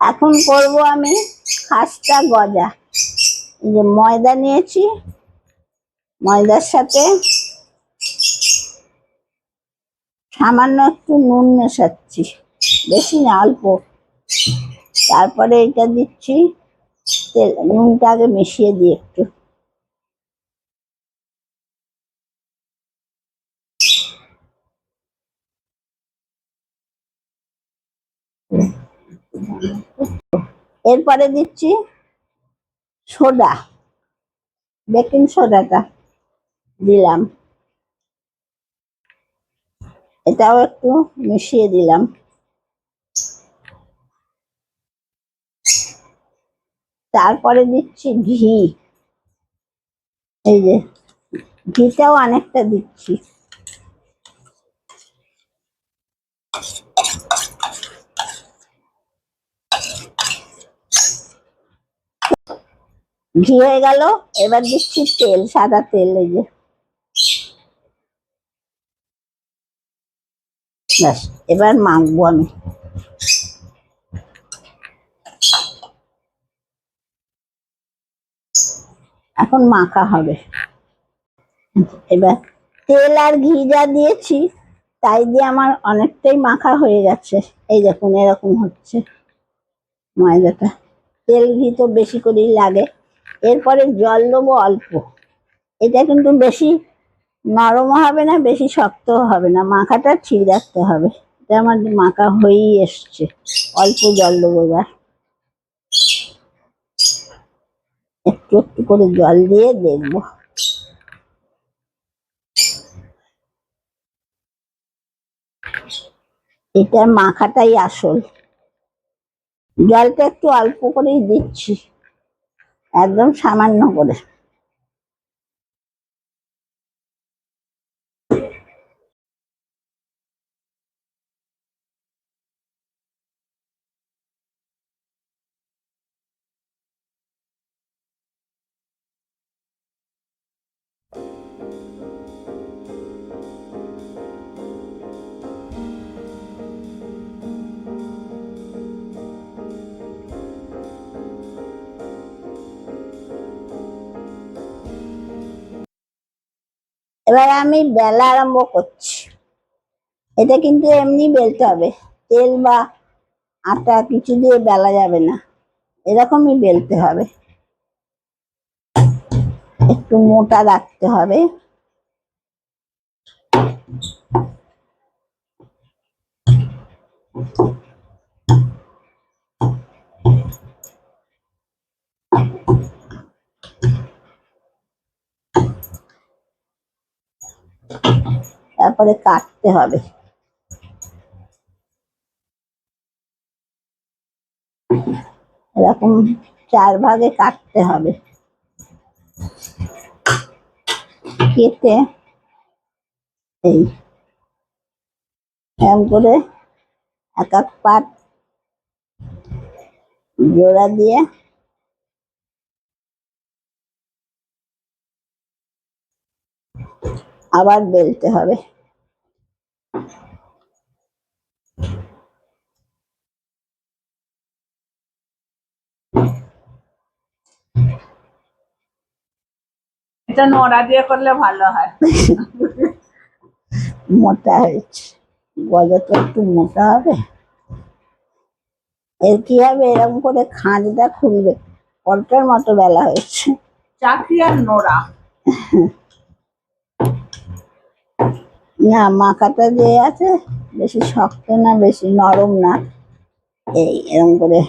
এখন করব আমি খাস্তা গজা। যে ময়দা নিয়েছি, ময়দার সাথে সামান্য একটু নুন মেশাচ্ছি, বেশি না, অল্প। তারপরে এটা দিচ্ছি, তেল, নুনটা আগে মিশিয়ে দিই একটু। এরপরে দিচ্ছি সোডা, বেকিং সোডাটা দিলাম। এটাও একটু মিশিয়ে দিলাম। তারপরে দিচ্ছি ঘি। এই যে ঘিটাও অনেকটা দিচ্ছি। ঘি হয়ে গেল, এবার দিচ্ছি তেল, সাদা তেল এই যে। ব্যাস, এবার মাখবো আমি। এখন মাখা হবে। এবার তেল আর ঘি যা দিয়েছি, তাই দিয়ে আমার অনেকটাই মাখা হয়ে গেছে। এই দেখুন, এরকম হচ্ছে ময়দাটা। তেল ঘি তো বেশি করেই লাগে। এরপরে জল দেবো অল্প। এটা কিন্তু বেশি নরমও হবে না, বেশি শক্তও হবে না। মাখাটা ঠিক রাখতে হবে। এটা আমার মাখা হয়েই এসছে। অল্প জল দেবো এবার। একটু একটু করে জল দিয়ে দেখব। এটা মাখাটাই আসল। জলটা একটু অল্প করেই দিচ্ছি। একদম সামান্য করে। এবার আমি বেলা আরম্ভ করছি। এটা কিন্তু এমনি বেলতে হবে। তেল বা আটা কিছু দিয়ে বেলা যাবে না। এরকমই বেলতে হবে। একটু মোটা রাখতে হবে। তারপরে কাটতে হবে। এরকম চার ভাগে কাটতে হবে। কেটে এই এরকম করে এক এক পাট জোড়া দিয়ে আবার বেলতে হবে। এটা নোড়া দিয়ে করলে ভালো হয়। মোটা হয়েছে। গজা তো একটু মোটা হবে। এর কি হবে? এরকম করে খাঁজটা খুলবে। পরটার মতো বেলা হয়েছে। চাকরি আর নোড়া। না, মাখাটা যে আছে বেশি শক্ত না, বেশি নরম না। এই এরকম করে।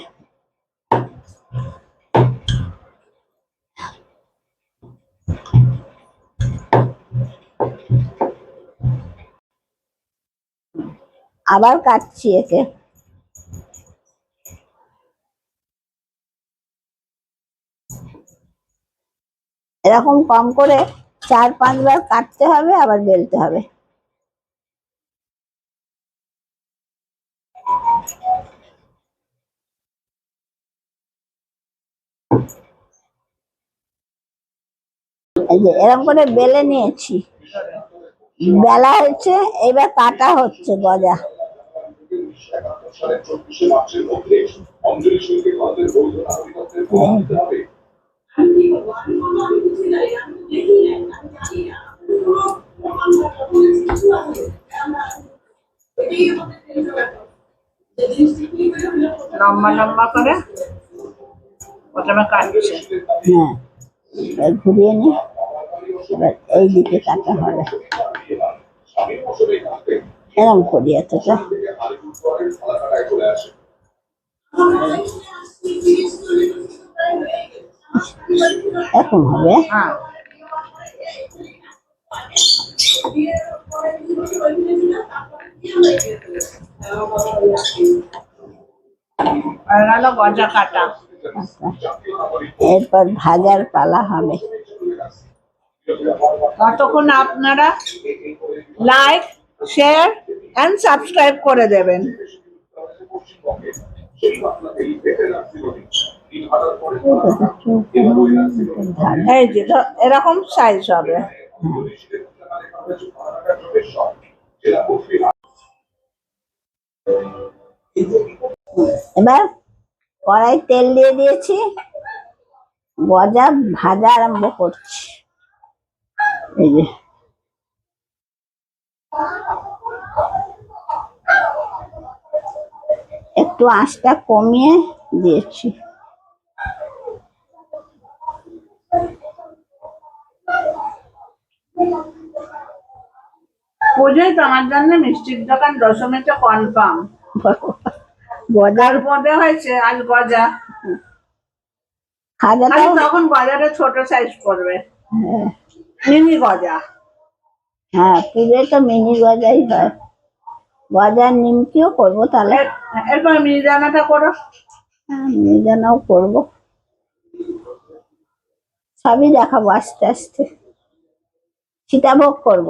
আবার কাটছি একে। এরকম কম করে চার পাঁচবার কাটতে হবে, আবার বেলতে হবে। এই যে এরকম করে বেলে নিয়েছি। বেলা হচ্ছে এবার কাটা হচ্ছে গজা। লম্বা লম্বা করে প্রথমে কাটছে। হ্যাঁ ঘুরিয়ে নি এবার এই দিকে কাটা হবে। এরকম করি এতটা। এরকম হবে? আচ্ছা। এরপর ভাজার পালা হবে। ততক্ষণ আপনারা লাইক, শেয়ার অ্যান্ড সাবস্ক্রাইব করে দেবেন। এই যে এরকম সাইজ হবে। এবার কড়াই তেল দিয়ে দিয়েছি। গজা ভাজা আরম্ভ করছি। এই যে একটু আঁচটা কমিয়ে দিয়েছি। পুজোয় তোমার জন্য মিষ্টির দোকান দশমীতে কনফার্ম গজার মধ্যে হয়েছে আজ গজা। ভাজাটা তখন গজাটা ছোট সাইজ করবে মিনি গজা। হ্যাঁ পুজোয় তো মিনি গজাই হয়। গজার নিমকিও করব তাহলে। এর- এরপর মিহিদানাটা করো। হ্যাঁ মিজানাও করব। সবই দেখাবো আস্তে আস্তে। সীতাভোগ করব।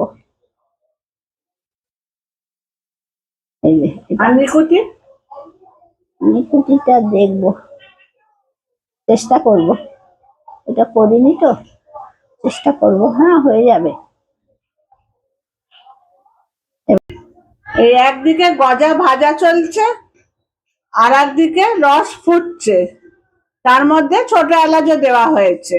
নিকুতি? নিকুতিটা দেখব। চেষ্টা করব। এটা করিনি তো? চেষ্টা করব। হ্যাঁ হয়ে যাবে। এই একদিকে গজা ভাজা চলছে আর একদিকে রস ফুটছে। তার মধ্যে ছোট এলাচও দেওয়া হয়েছে।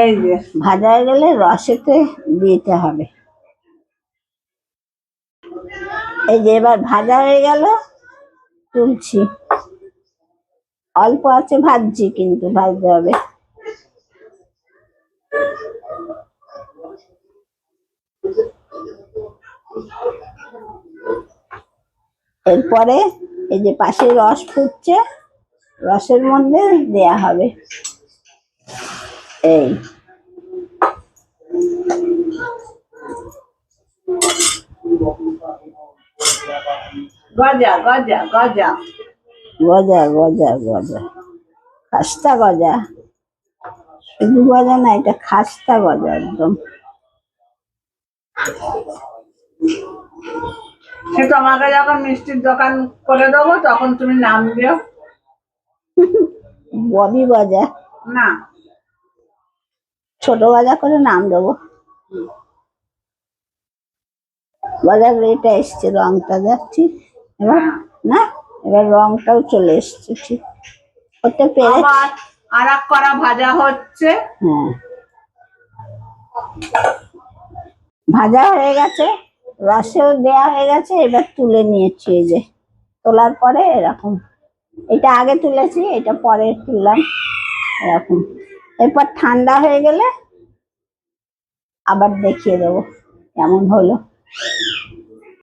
এই যে। ভাজা গেলে রসেতে দিতে হবে। এই যে এবার ভাজা হয়ে গেল তুলছি। অল্প আছে ভাজছি কিন্তু ভাজতে হবে। এরপরে এই যে পাশে রস ফুটছে রসের মধ্যে দেয়া হবে। এই। গজা গজা গজা। গজা গজা গজা। খাস্তা গজা। শুধু গজা না এটা খাস্তা গজা একদম। সে তোমাকে যখন মিষ্টির দোকান করে দেবো তখন তুমি নাম দিও। ববি গজা না। ছোট গজা করে নাম দেবো। গজার এটা এসছে রংটা যাচ্ছি এবার না এবার রংটাও চলে এসছে ঠিক। করতে পেরে আবার আর এক করা ভাজা হচ্ছে। হ্যাঁ। ভাজা হয়ে গেছে, রসেও দেয়া হয়ে গেছে, এবার তুলে নিয়েছি এই যে। তোলার পরে এরকম। এটা আগে তুলেছি, এটা পরে তুললাম, এরকম। এরপর ঠান্ডা হয়ে গেলে আবার দেখিয়ে দেবো কেমন হলো।